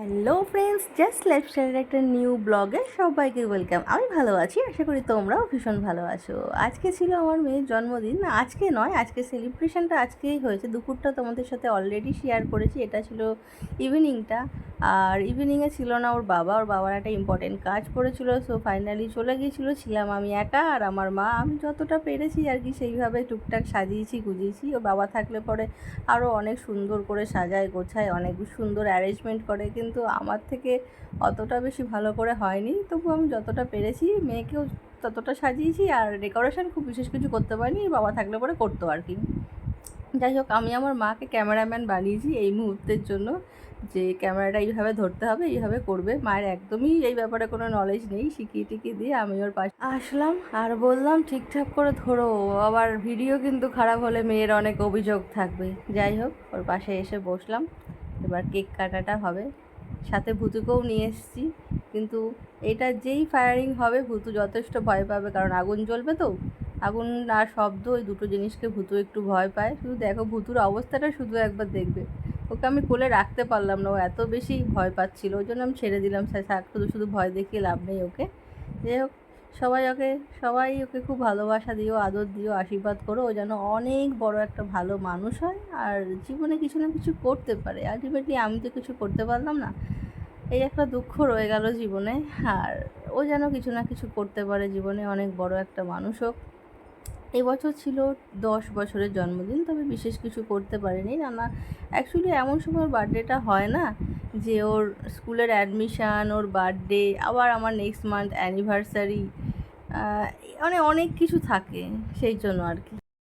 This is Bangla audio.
হ্যালো ফ্রেন্ডস জাস্ট লাইফস্টাইলের একটা নিউ ব্লগে সবাইকে ওয়েলকাম আমি ভালো আছি, আশা করি তোমরাও ভীষণ ভালো আছো। আজকে ছিল আমার মেয়ের জন্মদিন। না, আজকে নয়, আজকে সেলিব্রেশনটা আজকেই হয়েছে। দুপুরটা তোমাদের সাথে অলরেডি শেয়ার করেছি। এটা ছিল ইভিনিংটা আর ইভিনিংয়ে ছিল না ওর বাবা। ওর বাবার একটা ইম্পর্টেন্ট কাজ পড়েছিল সো ফাইনালি চলে গিয়েছিল। ছিলাম আমি একা আর আমার মা। আমি যতটা পেরেছি আর কি সেইভাবে টুকটাক সাজিয়েছি, গুজিয়েছি। ওর বাবা থাকলে পরে আরও অনেক সুন্দর করে সাজায়, গোছায়, অনেক সুন্দর অ্যারেঞ্জমেন্ট করে। কিন্তু আমার থেকে অতটা বেশি ভালো করে হয়নি। তবু আমি যতটা পেরেছি মেয়েকেও ততটা সাজিয়েছি আর ডেকোরেশন খুব বিশেষ কিছু করতে পারিনি, বাবা থাকলে পরে করতো আর কি। যাই হোক, আমি আমার মাকে ক্যামেরাম্যান বানিয়েছি এই মুহূর্তের জন্য যে ক্যামেরাটা এইভাবে ধরতে হবে, এইভাবে করবে। মায়ের একদমই এই ব্যাপারে কোনো নলেজ নেই, শিখিয়ে টিকিয়ে দিয়ে আমি ওর পাশে আসলাম আর বললাম, ঠিকঠাক করে ধরো। আবার ভিডিও কিন্তু খারাপ হলে মেয়ের অনেক অভিযোগ থাকবে। যাই হোক, ওর পাশে এসে বসলাম। এবার কেক কাটাটা হবে। সাথে ভুতুকেও নিয়ে এসেছি। কিন্তু এটা যেই ফায়ারিং হবে, ভুতু যথেষ্ট ভয় পাবে। কারণ আগুন জ্বলবে তো। আগুন আর শব্দ, ওই দুটো জিনিসকে ভুতু একটু ভয় পায়। শুধু দেখো, ভুতুর অবস্থাটা শুধু একবার দেখবে। ওকে আমি কোলে রাখতে পারলাম না। ও এত বেশি ভয় পাচ্ছিল। ওই জন্য আমি ছেড়ে দিলাম। স্যার শুধু শুধু ভয় দেখিয়ে লাভ নেই ওকে। যাই হোক সবাই ওকে সবাই ওকে খুব ভালোবাসা দিও, আদর দিও, আশীর্বাদ করো। ও যেন অনেক বড় একটা ভালো মানুষ হয় আর জীবনে কিছু না কিছু করতে পারে। আলটিমেটলি আমি তো কিছু করতে পারলাম না। এই একটা দুঃখ রয়ে গেল জীবনে আর ও যেন কিছু না কিছু করতে পারে জীবনে, অনেক বড় একটা মানুষ হোক। এবছর ছিল দশ বছরের জন্মদিন, তবে বিশেষ কিছু করতে পারেনি। না না অ্যাকচুয়ালি এমন সময় বার্থডেটা হয় না। যে ওর স্কুলের অ্যাডমিশান ওর বার্থডে আবার আমার নেক্সট মান্থ অ্যানিভার্সারি মানে অনেক কিছু থাকে সেই জন্য আর কি।